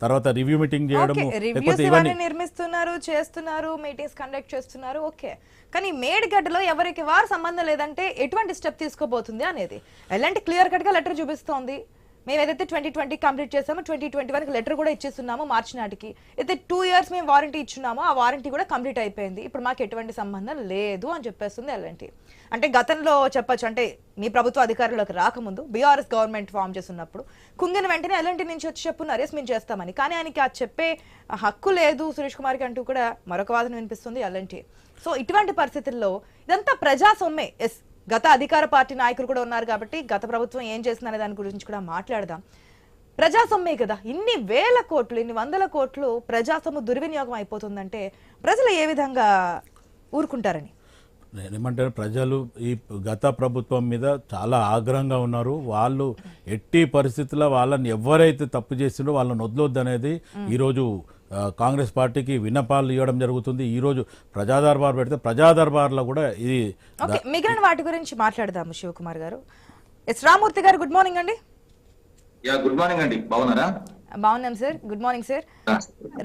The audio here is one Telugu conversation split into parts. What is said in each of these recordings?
తర్వాత రివ్యూ మీటింగ్ ఇవన్నీ నిర్మిస్తున్నారు చేస్తున్నారు మీటింగ్స్ కండక్ట్ చేస్తున్నారు ఓకే. కానీ మేడిగడ్డలో ఎవరికి వారు సంబంధం లేదంటే ఎటువంటి స్టెప్ తీసుకోబోతుంది అనేది? ఎలాంటి క్లియర్ కట్గా లెటర్ చూపిస్తోంది? మేము ఏదైతే ట్వంటీ ట్వంటీ కంప్లీట్ చేసామో ట్వంటీ ట్వంటీ వన్కి లెటర్ కూడా ఇచ్చేస్తున్నాము మార్చి నాటికి. అయితే టూ ఇయర్స్ మేము వారంటీ ఇచ్చున్నామో ఆ వారంటీ కూడా కంప్లీట్ అయిపోయింది. ఇప్పుడు మాకు ఎటువంటి సంబంధం లేదు అని చెప్పేస్తుంది ఎల్ఎన్టీ అంటే గతంలో చెప్పొచ్చు అంటే మీ ప్రభుత్వ అధికారంలోకి రాకముందు బీఆర్ఎస్ గవర్నమెంట్ ఫామ్ చేస్తున్నప్పుడు కుంగిన వెంటనే ఎల్ఎన్టీ నుంచి వచ్చి చెప్పున్నారు ఎస్ మేము చేస్తామని. కానీ ఆయనకి ఆ చెప్పే హక్కు లేదు సురేష్ కుమార్కి అంటూ కూడా మరొక వాదన వినిపిస్తుంది ఎల్ఎన్టీ సో ఇటువంటి పరిస్థితుల్లో ఇదంతా ప్రజాసొమ్మే ఎస్ గత అధికార పార్టీ నాయకులు కూడా ఉన్నారు కాబట్టి గత ప్రభుత్వం ఏం చేసిందనే దాని గురించి కూడా మాట్లాడదాం. ప్రజాసొమ్మే కదా. ఇన్ని వేల కోట్లు ఇన్ని వందల కోట్లు ప్రజాసొమ్ము దుర్వినియోగం అయిపోతుందంటే ప్రజలు ఏ విధంగా ఊరుకుంటారని? నేనేమంటే ప్రజలు ఈ గత ప్రభుత్వం మీద చాలా ఆగ్రహంగా ఉన్నారు. వాళ్ళు ఎట్టి పరిస్థితుల్లో వాళ్ళని ఎవరైతే తప్పు చేసిండో వాళ్ళని వదలొద్దు అనేది ఈరోజు కాంగ్రెస్ పార్టీకి విన్నపాలు ఇవ్వడం జరుగుతుంది. ఈరోజు ప్రజా దర్బార్ పెడితే ప్రజా దర్బార్లో కూడా ఇది ఓకే మిగిలిన వాటి గురించి మాట్లాడదాము శివకుమార్ గారు. ఎస్ రామూర్తి గారు గుడ్ మార్నింగ్ అండి. యా గుడ్ మార్నింగ్ అండి. బాగున్నారా? బాగున్నాం sir good morning sir.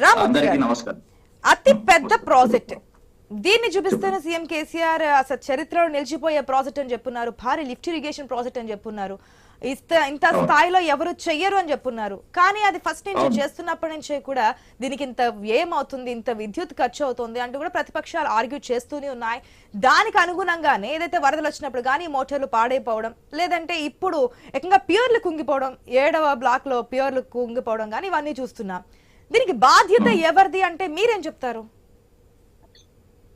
Ramurthy అందరికీ గారు నమస్కారం. అతి పెద్ద ప్రాజెక్ట్. దీన్ని చూపిస్తేనే సీఎం కేసీఆర్ అసలు చరిత్రలో నిలిచిపోయే ప్రాజెక్ట్ అని చెప్పున్నారు. భారీ లిఫ్ట్ ఇరిగేషన్ ప్రాజెక్ట్ అని చెప్పున్నారు. ఇంత స్థాయిలో ఎవరు చెయ్యరు అని చెప్పున్నారు. కానీ అది ఫస్ట్ నుంచి చేస్తున్నప్పటి నుంచే కూడా దీనికి ఇంత ఏమవుతుంది ఇంత విద్యుత్ ఖర్చు అవుతుంది అంటూ కూడా ప్రతిపక్షాలు ఆర్గ్యూ చేస్తూనే ఉన్నాయి. దానికి అనుగుణంగానే ఏదైతే వరదలు వచ్చినప్పుడు కానీ మోటార్లు పాడైపోవడం లేదంటే ఇప్పుడు ఏకంగా ప్యూర్లు కుంగిపోవడం ఏడవ బ్లాక్లో ప్యూర్లు కుంగిపోవడం కానీ ఇవన్నీ చూస్తున్నాం. దీనికి బాధ్యత ఎవరిది అంటే మీరేం చెప్తారు?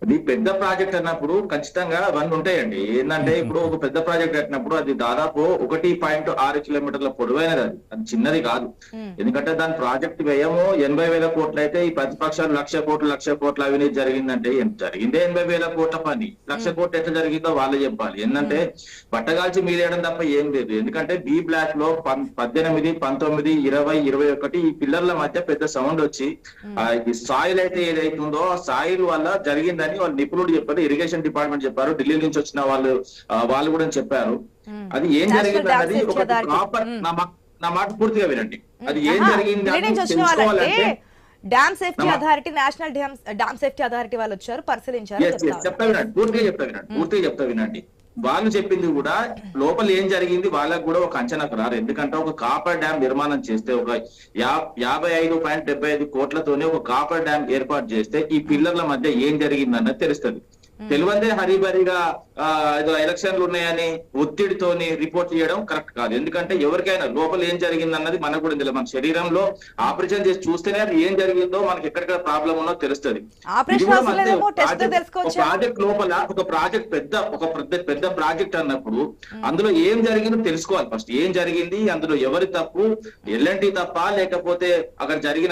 అది పెద్ద ప్రాజెక్ట్ అన్నప్పుడు ఖచ్చితంగా అవన్నీ ఉంటాయండి. ఏంటంటే ఇప్పుడు ఒక పెద్ద ప్రాజెక్ట్ కట్టినప్పుడు అది దాదాపు ఒకటి పాయింట్ ఆరు కిలోమీటర్ల పొడవైనది అది. అది చిన్నది కాదు. ఎందుకంటే దాని ప్రాజెక్ట్ వ్యయము ఎనభై వేల కోట్లు అయితే ఈ ప్రతిపక్షాలు లక్ష కోట్లు లక్ష కోట్ల అవినీతి జరిగిందంటే ఏం జరిగిందే? ఎనభై వేల కోట్ల పని. లక్ష కోట్లు ఎట్లా జరిగిందో వాళ్ళే చెప్పాలి. ఏంటంటే బట్టగాల్చి మీదేయడం తప్ప ఏం లేదు. ఎందుకంటే బి బ్లాక్లో పద్దెనిమిది పంతొమ్మిది ఇరవై ఇరవై ఒకటి ఈ పిల్లర్ల మధ్య పెద్ద సౌండ్ వచ్చి సాయిల్ అయితే ఏదైతుందో ఆ సాయిల్ వల్ల జరిగిందని వాళ్ళు నిపుణులు చెప్పారు ఇరిగేషన్ డిపార్ట్మెంట్ చెప్పారు ఢిల్లీ నుంచి వచ్చిన వాళ్ళు వాళ్ళు కూడా చెప్పారు. అది ఏం జరిగింది అన్నది ఒక. ప్రాపర్ నా మాట పూర్తిగా వినండి. అది ఏం జరిగింది అని తెలుసుకోవాలంటే dam safety authority national dam dam safety authority వాళ్ళు వచ్చారు పరిశీలించారు చెప్తా వినండి పూర్తిగా చెప్తా వినండి పూర్తిగా చెప్తా వినండి. వాళ్ళు చెప్పింది కూడా లోపల ఏం జరిగింది వాళ్ళకు కూడా ఒక అంచనాకు రారు. ఎందుకంటే ఒక కాపర్ డ్యామ్ నిర్మాణం చేస్తే ఒక యాభై ఐదు పాయింట్ డెబ్బై ఐదు కోట్లతోనే ఒక కాపర్ డ్యామ్ ఏర్పాటు చేస్తే ఈ పిల్లర్ల మధ్య ఏం జరిగిందన్నది తెలుస్తుంది. తెలివందే హరిబరిగా ఏదో ఎలక్షన్లు ఉన్నాయని ఒత్తిడితోని రిపోర్ట్ చేయడం కరెక్ట్ కాదు. ఎందుకంటే ఎవరికైనా లోపల ఏం జరిగింది అన్నది మనకు కూడా తెలియదు. మన శరీరంలో ఆపరేషన్ చేసి చూస్తేనే అది ఏం జరిగిందో మనకి ఎక్కడెక్కడ ప్రాబ్లం ఉన్నో తెలుస్తుంది. ప్రాజెక్ట్- లోపల ఒక ప్రాజెక్ట్ పెద్ద ఒక పెద్ద పెద్ద ప్రాజెక్ట్ అన్నప్పుడు అందులో ఏం జరిగిందో తెలుసుకోవాలి ఫస్ట్ ఏం జరిగింది? అందులో ఎవరి తప్పు? ఎల్ఎన్టీ తప్ప? లేకపోతే అక్కడ జరిగిన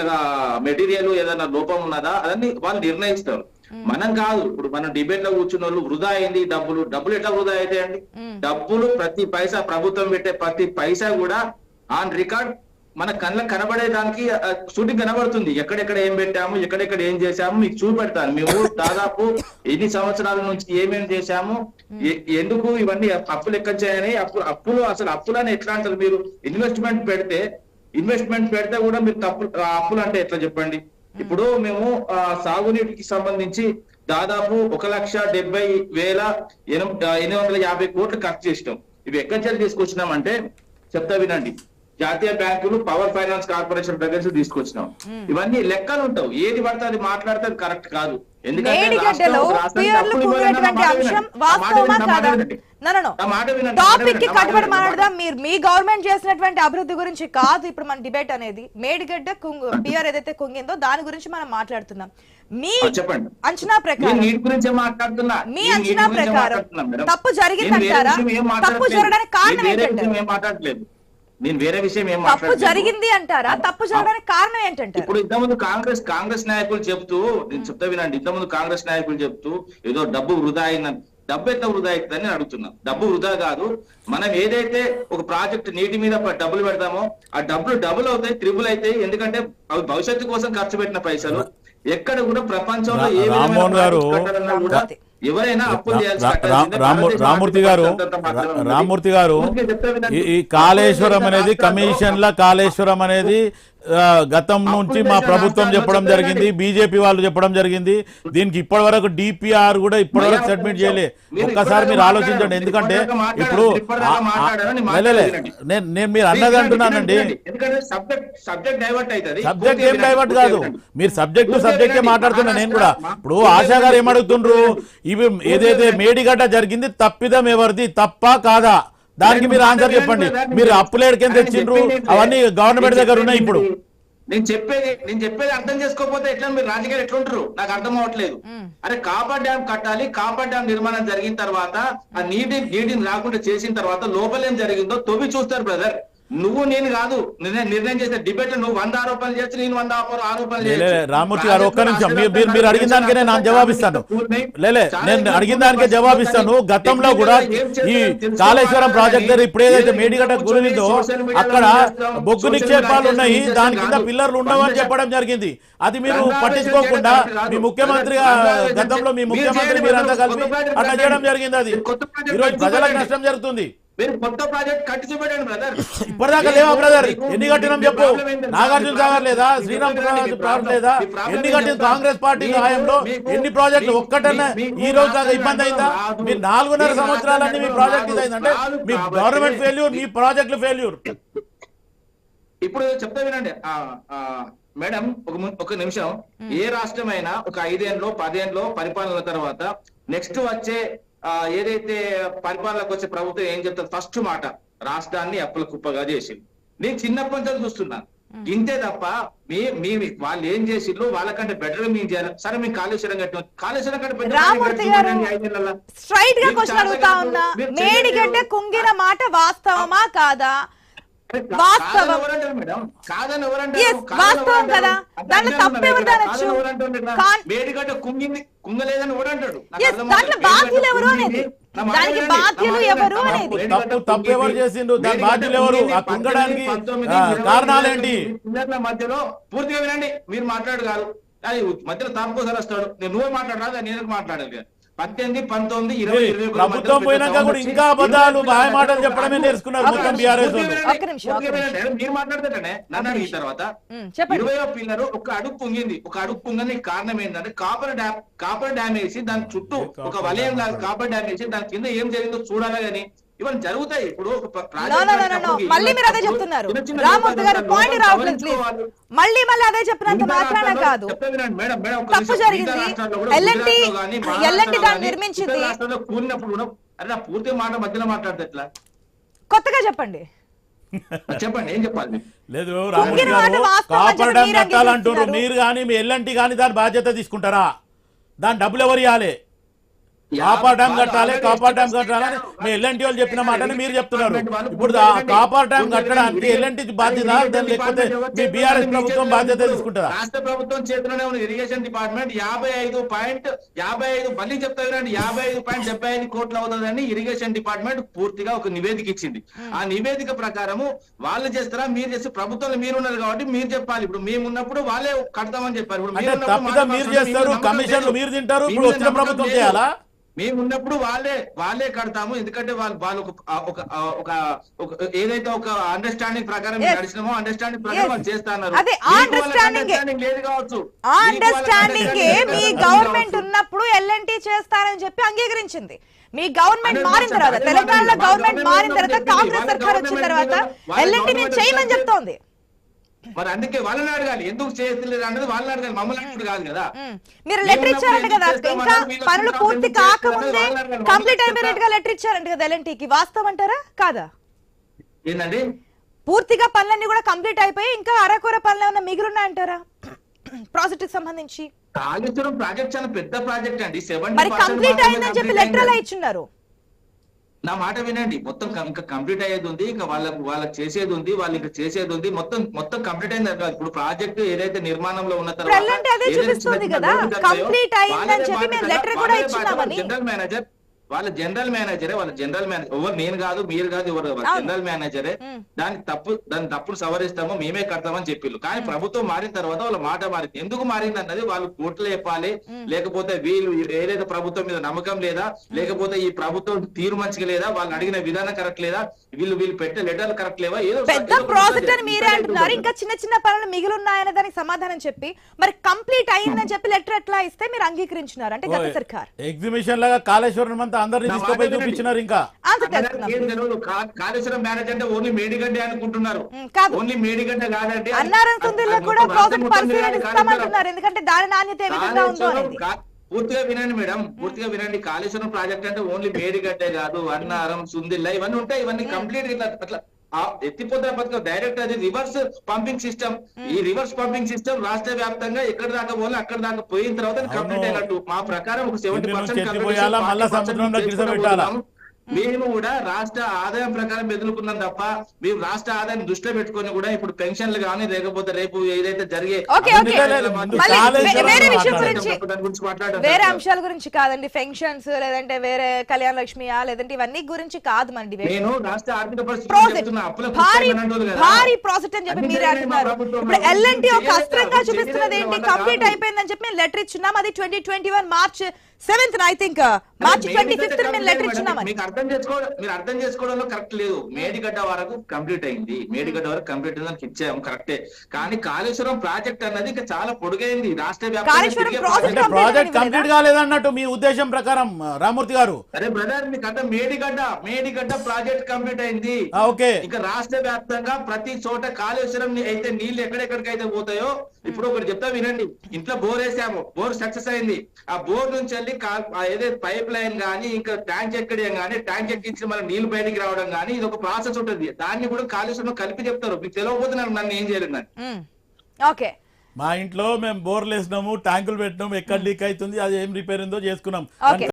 మెటీరియల్ ఏదైనా లోపం ఉన్నదా? అదని వాళ్ళు నిర్ణయిస్తారు. మనం కాదు ఇప్పుడు మనం డిబేట్లో కూర్చున్న వాళ్ళు వృధా అయింది డబ్బులు. డబ్బులు ఎట్లా వృధా అవుతాయండి డబ్బులు ప్రతి పైసా ప్రభుత్వం పెట్టే ప్రతి పైసా కూడా ఆన్ రికార్డ్ మన కళ్ళకు కనబడేదానికి షూటింగ్ కనబడుతుంది. ఎక్కడెక్కడ ఏం పెట్టాము ఎక్కడెక్కడ ఏం చేశాము మీకు చూపెడతాను. మేము దాదాపు ఎన్ని సంవత్సరాల నుంచి ఏమేం చేశాము ఎందుకు ఇవన్నీ అప్పులు ఎక్కొచ్చాయని అప్పులు అప్పులు అసలు అప్పులని ఎట్లా అంటారు మీరు? ఇన్వెస్ట్మెంట్ పెడితే ఇన్వెస్ట్మెంట్ పెడితే కూడా మీరు తప్పు అప్పులు అంటే ఎట్లా చెప్పండి? ఇప్పుడు మేము ఆ, సాగునీటికి సంబంధించి దాదాపు ఒక లక్ష డెబ్బై వేల ఎనిమిది ఎనిమిది వందల యాభై కోట్లు ఖర్చు చేసినాం. ఇవి ఎక్కడి నుంచి తీసుకొచ్చినామంటే చెప్తా వినండి. జాతీయ బ్యాంకులు పవర్ ఫైనాన్స్ కార్పొరేషన్ దగ్గర తీసుకొచ్చినాం. ఇవన్నీ లెక్కలు ఉంటావు. ఏది పడితే అది మాట్లాడితే అది కరెక్ట్ కాదు. మేడిగడ్డలో అంశం వాస్తవమా కాదా టాపిక్కి కట్టుబడి. మాట్లాడదాం మీరు మీ గవర్నమెంట్ చేసినటువంటి అభివృద్ధి గురించి కాదు ఇప్పుడు మన డిబేట్ అనేది మేడిగడ్డ కుంగు పిఆర్ ఏదైతే కుంగిందో దాని గురించి మనం మాట్లాడుతున్నాం మీ. అంచనా ప్రకారం మీ అంచనా ప్రకారం. తప్పు జరిగిందంటారా? తప్పు. జరగడానికి కారణం నేను నేను వేరే విషయం ఏం తప్పు జరిగింది అంటారా? తప్పు జరగడానికి కారణం ఏంటంటారు? ఇప్పుడు ఇంతకుముందు కాంగ్రెస్ కాంగ్రెస్ నాయకులు చెప్తూ నేను చెప్తా వినండి. ఇంతకుముందు కాంగ్రెస్ నాయకులు చెప్తూ ఏదో డబ్బు వృధా అయిందని డబ్బు ఎట్లా వృధా అవుతుందని నేను అడుగుతున్నా. డబ్బు వృధా కాదు. మనం ఏదైతే ఒక ప్రాజెక్ట్ నీటి మీద డబ్బులు పెడతామో ఆ డబ్బులు డబుల్ అవుతాయి త్రిబుల్ అవుతాయి. ఎందుకంటే అవి భవిష్యత్తు కోసం ఖర్చు పెట్టిన పైసలు. ఎక్కడ కూడా ప్రపంచంలో ఏ విధమైన ఎవరైనా రామూర్తి గారు. రామూర్తి గారు. ఈ కాళేశ్వరం అనేది కమిషన్ల కాళేశ్వరం అనేది గతం నుంచి మా ప్రభుత్వం చెప్పడం జరిగింది బీజేపీ వాళ్ళు చెప్పడం జరిగింది. దీనికి ఇప్పటి వరకు డిపిఆర్ కూడా ఇప్పటి వరకు సబ్మిట్ చేయలే. ఒక్కసారి మీరు ఆలోచించండి. ఎందుకంటే ఇప్పుడు. నేను మీరు అన్నది అంటున్నానండి. సబ్జెక్ట్ ఏం డైవర్ట్ కాదు. మీరు సబ్జెక్ట్ టు సబ్జెక్టే మాట్లాడుతున్నా నేను కూడా. ఇప్పుడు ఆశా గారు ఏమడుగుతుండ్రు? ఇవి ఏదైతే మేడిగడ్డ జరిగింది తప్పిదం ఎవరిది? తప్ప కాదా? దానికి మీరు ఆన్సర్ చెప్పండి. మీరు అప్పులేడికేం తెచ్చిండ్రు? అవన్నీ గవర్నమెంట్ దగ్గర ఉన్నాయి ఇప్పుడు. నేను చెప్పేది నేను చెప్పేది అర్థం చేసుకోకపోతే ఎట్లా? మీరు రాజకీయాలు ఎట్లుంటారు? నాకు అర్థం అవ్వట్లేదు. అరే కాపర్ డ్యామ్ కట్టాలి. కాపర్ డ్యామ్ నిర్మాణం జరిగిన తర్వాత ఆ నీటి నీటిని రాకుండా చేసిన తర్వాత లోపల ఏం జరిగిందో తొవి చూస్తారు బ్రదర్. నువ్వు నేను కాదు. నిర్ణయం చేసే డిబేట్ నువ్వు వంద ఆరోపణలు చేయొచ్చు నేను వంద ఆరోపణలు చేయొచ్చు. రామూర్తి గారు ఒక్క నిమిషం. మీరు మీరు అడిగిన దానికే నేను జవాబిస్తాను. లేలే నేను అడిగిన దానికే జవాబిస్తాను. గతంలో కూడా ఈ కాళేశ్వరం ప్రాజెక్ట్ దగ్గర ఇప్పుడు ఏదైతే మేడిగడ్డ గురిందో అక్కడ బొగ్గు నిక్షేపాలు ఉన్నాయి. దాని కింద పిల్లర్లు ఉండవని చెప్పడం జరిగింది. అది మీరు పట్టించుకోకుండా మీ ముఖ్యమంత్రి గతంలో మీ ముఖ్యమంత్రి మీరంతా కలిపి అట్లా చేయడం జరిగింది అది. ఈరోజు ప్రజలకు నష్టం జరుగుతుంది. మీరు కొత్త ప్రాజెక్ట్ కట్టి చూపెట్టండి బ్రదర్ ఇప్పటిదాకా లేవా బ్రదర్ ఎన్ని కట్టినాం చెప్పు? నాగార్జున సాగర్ లేదా? శ్రీరామ్ ప్రాజెక్ట్ లేదా? ఎన్ని కట్టిన కాంగ్రెస్ పార్టీ హయాంలో ఎన్ని ప్రాజెక్టులు ఒక్కటన్నా ఈ రోజు దాకా ఇబ్బంది అయిందా? మీరు నాలుగున్నర సంవత్సరాలన్నీ మీ ప్రాజెక్ట్ ఇది అయిందంటే మీ గవర్నమెంట్ ఫెయిల్యూర్ మీ ప్రాజెక్టులు ఫెయిల్యూర్ ఇప్పుడు చెప్తా వినండి. మేడం ఒక ము- ఒక నిమిషం. ఏ రాష్ట్రమైనా ఒక ఐదేండ్లో పదేండ్లో పరిపాలన తర్వాత నెక్స్ట్ వచ్చే ఏదైతే పరిపాలనకు వచ్చే ప్రభుత్వం ఏం చెప్తారు ఫస్ట్ మాట రాష్ట్రాన్ని అప్పుల కుప్పగా చేసింది నేను చిన్నప్పటి నుంచి చూస్తున్నాను ఇంతే తప్ప మీ మీ వాళ్ళు ఏం చేసిండ్రు వాళ్ళకంటే బెటర్ మేము చేయాలి సరే మేము కాళేశ్వరం కట్టాం కాళేశ్వరం కంటే పెద్ద రామూర్తి ప్రాజెక్ట్ గారు కట్టిందండి ఐదేళ్ళలో. స్ట్రైట్గా క్వశ్చన్ అడుగుతా. ఉన్నా మేడిగడ్డ. కుంగిన మాట వాస్తవమా కాదా వాస్తవం. కదా. దాంట్లో తప్పు మేడిగడ్డ కుంగింది కుంగలేదని దాంట్లో. బాధ్యులు ఎవరు అనేది. దానికి బాధ్యులు ఎవరు. అనేది. తప్పు- తప్పు ఎవరు. చేసిండ్రు? దాని బాధ్యులు ఎవరు? ఆ కుంగడానికి? ఇరవై పిల్లర్ల మధ్యలో పూర్తిగా వినండి మీరు మాట్లాడు కాదు అది మధ్యలో తాపకోసారి వస్తాడు నేను నువ్వే మాట్లాడరా నేను మాట్లాడాలి పద్దెనిమిది పంతొమ్మిది ఇరవై ఇరవై ఒకటి ప్రభుత్వం పోయినాక కూడా ఇంకా అబద్ధాలు ఇరవై మాటలు పిల్లలు చెప్పడమే. నేర్చుకున్నారు మొత్తం బీఆర్ఎస్. మీరు మాట్లాడతానే నన్ను అడిగిన తర్వాత ఇరవయో పిల్లరు ఒక అడుగు పొంగింది ఒక అడుగు పొంగని కారణం ఏంటంటే కాపర్ డ్యామ్ కాపర్ డ్యామ్ వేసి దాని చుట్టూ ఒక వలయం కాపర్ డ్యామ్ వేసి దాని కింద ఏం జరిగిందో చూడాలి కానీ ఇవన్నీ జరుగుతాయి. ఇప్పుడు మళ్ళీ మీరు అదే చెప్తున్నారు. రామూర్తి గారు పాయింట్ రావట్లేదు ప్లీజ్. మళ్ళీ మళ్ళీ అదే చెప్పినంత మాత్రాన కాదు. తప్పు. జరిగింది. ఎల్ఎన్టీ ఎల్ఎన్టీ దాన్ని నిర్మించింది. కూలినప్పుడు అరే నా పూర్తి మాట మధ్యలో మాట్లాడితే ఎట్లా? కొత్తగా చెప్పండి. చెప్పండి ఏం చెప్పాలి? లేదు కట్టాలంటున్నారు. మీరు కానీ మీ ఎల్ఎన్టీ కానీ దాని బాధ్యత తీసుకుంటారా? దాని డబ్బులు ఎవరు ఇవ్వాలి? కాపర్ డ్యామ్ కట్టాలి కాపర్ డ్యామ్ కట్టాలని మీ ఎల్ఎన్టీ వాళ్ళు చెప్పిన మాటని మీరు చెప్తున్నారు. ఇప్పుడు కాపర్ డ్యామ్ కట్టడానికి ఎల్ఎన్టీ బాధ్యత లేకపోతే మీ బీఆర్ఎస్ ప్రభుత్వం బాధ్యత తీసుకుంటారా రాష్ట్ర ప్రభుత్వం చేతిలోనే ఉన్న ఇరిగేషన్ డిపార్ట్మెంట్ యాభై ఐదు పాయింట్ యాభై ఐదు మళ్ళీ చెప్తా వినండి. యాభై ఐదు పాయింట్ డెబ్బై ఐదు కోట్లు అవుతుందని ఇరిగేషన్ డిపార్ట్మెంట్ పూర్తిగా ఒక నివేదిక ఇచ్చింది. ఆ నివేదిక ప్రకారము వాళ్ళు చేస్తారా మీరు చేస్తే ప్రభుత్వంలో మీరు ఉన్నారు కాబట్టి మీరు చెప్పాలి. ఇప్పుడు మేము ఉన్నప్పుడు వాళ్ళే కడతామని చెప్పారు. ఇప్పుడు మీరు చేస్తారు కమిషన్లు లేదు. మీరు తింటారు ఇప్పుడు వచ్చిన ప్రభుత్వం. చేయాలా? మేము ఉన్నప్పుడు వాళ్ళే వాళ్ళే కడతాము. ఎందుకంటే వాళ్ళు వాళ్ళు ఒక ఒక ఏదైతే ఒక అండర్స్టాండింగ్ ప్రకారం. నడిచినామో అండర్స్టాండింగ్ ప్రకారం. వాళ్ళు చేస్తున్నారు. understanding లేదు కావచ్చు. అండర్స్టాండింగ్ మీ గవర్నమెంట్. ఉన్నప్పుడు ఎల్ఎన్టీ చేస్తారని చెప్పి అంగీకరించింది. మీ గవర్నమెంట్ మారిన తర్వాత తెలంగాణలో మాట, గవర్నమెంట్ మారిన తర్వాత కాంగ్రెస్ సర్కార్ వచ్చిన తర్వాత ఎల్ఎన్టీ మేము చేయమని చెప్తోంది. మరి అందుకే వాళ్ళని అడగాలి ఎందుకు చేయలేదు అన్నది వాళ్ళని అడగాలి మమ్మల్ని కాదు కదా. మీరు లెటర్ ఇచ్చారంట కదా ఇంకా పనులు పూర్తి కాకముందే కంప్లీట్ అయిపోయినట్టుగా లెటర్ ఇచ్చారంట కదా ఎల్ఎన్టీకి వాస్తవం అంటారా? కాదా? ఏంటండి పూర్తిగా పనులన్నీ కూడా కంప్లీట్ అయిపోయి ఇంకా అరకొర పనులు ఏమైనా మిగిలిన్నాయంటారా ప్రాజెక్ట్కి సంబంధించి. కాళేశ్వరం ప్రాజెక్ట్ చాలా పెద్ద ప్రాజెక్ట్ అండి. సెవెంటీ మరి కంప్లీట్ అయిందని చెప్పి లెటర్ ఇచ్చున్నారు? నా మాట వినండి. మొత్తం ఇంకా కంప్లీట్ అయ్యేది ఉంది. ఇంకా వాళ్ళకు వాళ్ళకి చేసేది ఉంది. వాళ్ళు ఇంకా చేసేది ఉంది. మొత్తం మొత్తం కంప్లీట్ అయింది. కాదు. ఇప్పుడు ప్రాజెక్ట్ ఏదైతే నిర్మాణంలో ఉన్న ఇచ్చినామని. జనరల్ మేనేజర్ వాళ్ళ జనరల్ మేనేజరే వాళ్ళ జనరల్ మేనేజర్ ఎవరు నేను కాదు మీరు కాదు ఎవరు. జనరల్ మేనేజరే. దానికి తప్పు దాని తప్పును సవరిస్తాము మేమే కడతామని చెప్పిళ్ళు. కానీ ప్రభుత్వం మారిన తర్వాత వాళ్ళ మాట మారింది. ఎందుకు మారింది అన్నది వాళ్ళు కోర్టులో చెప్పాలి. లేకపోతే వీళ్ళు ఏదైతే ప్రభుత్వం మీద నమ్మకం లేదా లేకపోతే ఈ ప్రభుత్వం తీరు మంచిగా లేదా వాళ్ళు అడిగిన విధానం కరెక్ట్ లేదా వీళ్ళు వీళ్ళు పెట్టే లెటర్లు కరెక్ట్ లేవా? ఏదో పెద్ద ప్రాజెక్ట్ అని. మీరే అంటున్నారు. ఇంకా చిన్న చిన్న పనులు మిగిలి ఉన్నాయనే దానికి సమాధానం చెప్పి మరి కంప్లీట్ అయిందని చెప్పి లెటర్ ఎట్లా ఇస్తే మీరు అంగీకరించినారు? అంటే గత సర్కార్. ఎగ్జిబిషన్ లాగా కాళేశ్వరం అంతా అందరినీ తీసుకుపోయి చూపించినారు ఇంకా. కాళేశ్వరం మ్యారేజ్ అంటే ఓన్లీ మేడిగడ్డ అనుకుంటున్నారు. ఓన్లీ మేడిగడ్డ కాదంటే కూడా ప్రాజెక్ట్ ఎందుకంటే దాని నాణ్యత ఏ విధంగా ఉందో అనేది. పూర్తిగా వినండి మేడం. పూర్తిగా వినండి. కాళేశ్వరం ప్రాజెక్ట్ అంటే ఓన్లీ మేడిగడ్డే కాదు అన్నారం సుందిల్ల ఇవన్నీ ఉంటాయి. ఇవన్నీ కంప్లీట్ ఇట్లా అట్లా ఆ ఎత్తిపోతల పథకం డైరెక్ట్ అది రివర్స్ పంపింగ్ సిస్టమ్ ఈ రివర్స్ పంపింగ్ సిస్టమ్ రాష్ట్ర వ్యాప్తంగా ఎక్కడ దాకా పోవాలి అక్కడ దాకా పోయిన తర్వాత. కంప్లీట్ అయినట్టు మా ప్రకారం ఒక సెవెంటీ పర్సెంట్ మేము కూడా రాష్ట్ర ఆదాయం ప్రకారం ఎదుర్కొన్నాం తప్ప మేము రాష్ట్ర ఆదాయం దృష్టిలో పెట్టుకొని కూడా ఇప్పుడు పెన్షన్లు కానీ లేకపోతే రేపు ఏదైతే జరిగే వేరే విషయం మాట్లాడండి. గురించి దాని గురించి మాట్లాడదాం వేరే సార్. అంశాల గురించి కాదండి ఫెన్షన్స్ లేదంటే వేరే కళ్యాణ లక్ష్మియా లేదంటే ఇవన్నీ గురించి కాదు డిబేట్ నేను రాష్ట్ర ఆర్థిక భారీ కుప్పైపోయినట్టు కదా. భారీ ప్రాజెక్ట్ అని చెప్పి మీరే అంటున్నారు. ఇప్పుడు ఎల్ఎన్టీ ఒక అస్త్రంగా చూపిస్తున్నది ఏంటి కంప్లీట్. అయిపోయిందని చెప్పి మేము లెటర్ ఇచ్చున్నాం అది twenty twenty one March seventh I think March twenty fifth మేము లెటర్ అయింది. ఇచ్చున్నామని మీకు అర్థం చేసుకోవడం మీరు అర్థం చేసుకోవడంలో కరెక్ట్ లేదు. మేడిగడ్డ వరకు కంప్లీట్ అయింది. మేడిగడ్డ వరకు కంప్లీట్ అయిందని ఇచ్చాము కరెక్టే. కానీ కాళేశ్వరం ప్రాజెక్ట్ అన్నది ఇంకా చాలా పొడుగైంది. రాష్ట్ర వ్యాప్తంగా ప్రాజెక్ట్ కంప్లీట్ కాలేదన్నట్టు మీ ఉద్దేశం ప్రకారం రామూర్తి గారు? అరే బ్రదర్ మీకు అంటే మేడిగడ్డ మేడిగడ్డ ప్రాజెక్ట్ కంప్లీట్ అయింది. ఓకే. ఇంకా రాష్ట్ర వ్యాప్తంగా ప్రతి చోట కాళేశ్వరం అయితే నీళ్ళు ఎక్కడెక్కడికి అయితే పోతాయో ఇప్పుడు ఒకటి చెప్తా వినండి. ఇంట్లో బోర్ వేసాము. బోర్ సక్సెస్ అయింది. ఆ బోర్ నుంచి వెళ్ళి ఏదైతే పైప్ లైన్ గానీ ఇంకా ట్యాంక్ ఎక్కడం గానీ ట్యాంక్ ఎక్కించి మన నీళ్ళు బయటికి రావడం గానీ ఇది ఒక ప్రాసెస్ ఉంటుంది. దాన్ని కూడా కాళేశ్వరం కలిపి చెప్తారు. మీకు తెలియకపోతే నన్ను ఏం చేయలేదు ఓకే. మా ఇంట్లో మేము బోర్లు వేసినాము ట్యాంకులు పెట్టినాము ఎక్కడ లీక్ అవుతుంది అది ఏం రిపేర్ ఉందో చేసుకున్నాం.